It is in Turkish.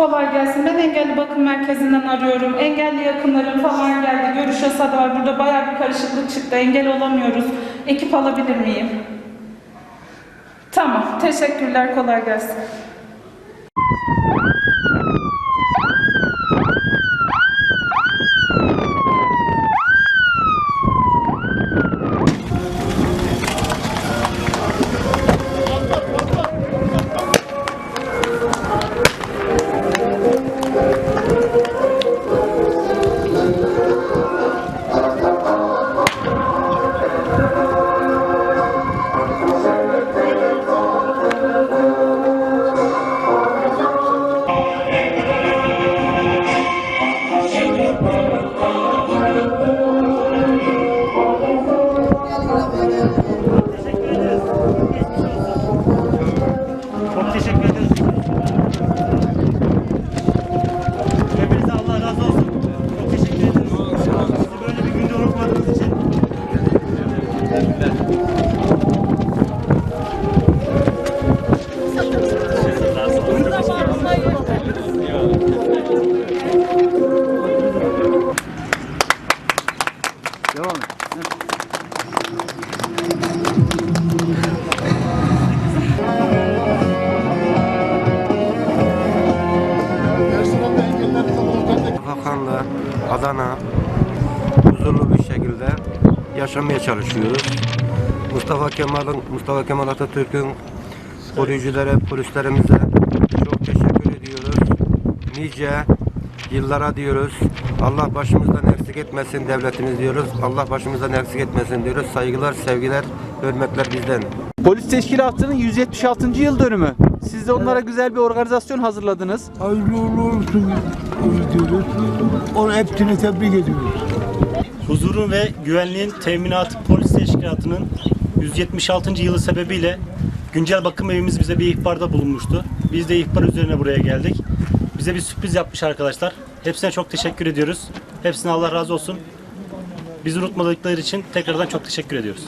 Kolay gelsin. Ben engelli bakım merkezinden arıyorum. Engelli yakınlarım falan geldi. Görüş yasağı da var. Burada bayağı bir karışıklık çıktı. Engel olamıyoruz. Ekip alabilir miyim? Tamam. Teşekkürler. Kolay gelsin. Devam et. Bakanla Adana huzurlu bir şekilde yaşamaya çalışıyoruz. Mustafa Kemal'in Mustafa Kemal Atatürk'ün koruyuculara, polislerimize çok teşekkür ediyoruz. Nice yıllara diyoruz. Allah başımızdan eksik etmesin devletimiz diyoruz. Allah başımızdan eksik etmesin diyoruz. Saygılar, sevgiler, hürmetler bizden. Polis Teşkilatı'nın 176. yıl dönümü. Siz de onlara güzel bir organizasyon hazırladınız. Hayırlı uğurlu olsun diyoruz. Onu hepsini tebrik ediyoruz. Huzurun ve güvenliğin teminatı polis teşkilatının 176. yılı sebebiyle güncel bakım evimiz bize bir ihbarda bulunmuştu. Biz de ihbar üzerine buraya geldik. Bize bir sürpriz yapmış arkadaşlar. Hepsine çok teşekkür ediyoruz. Hepsine Allah razı olsun. Bizi unutmadıkları için tekrardan çok teşekkür ediyoruz.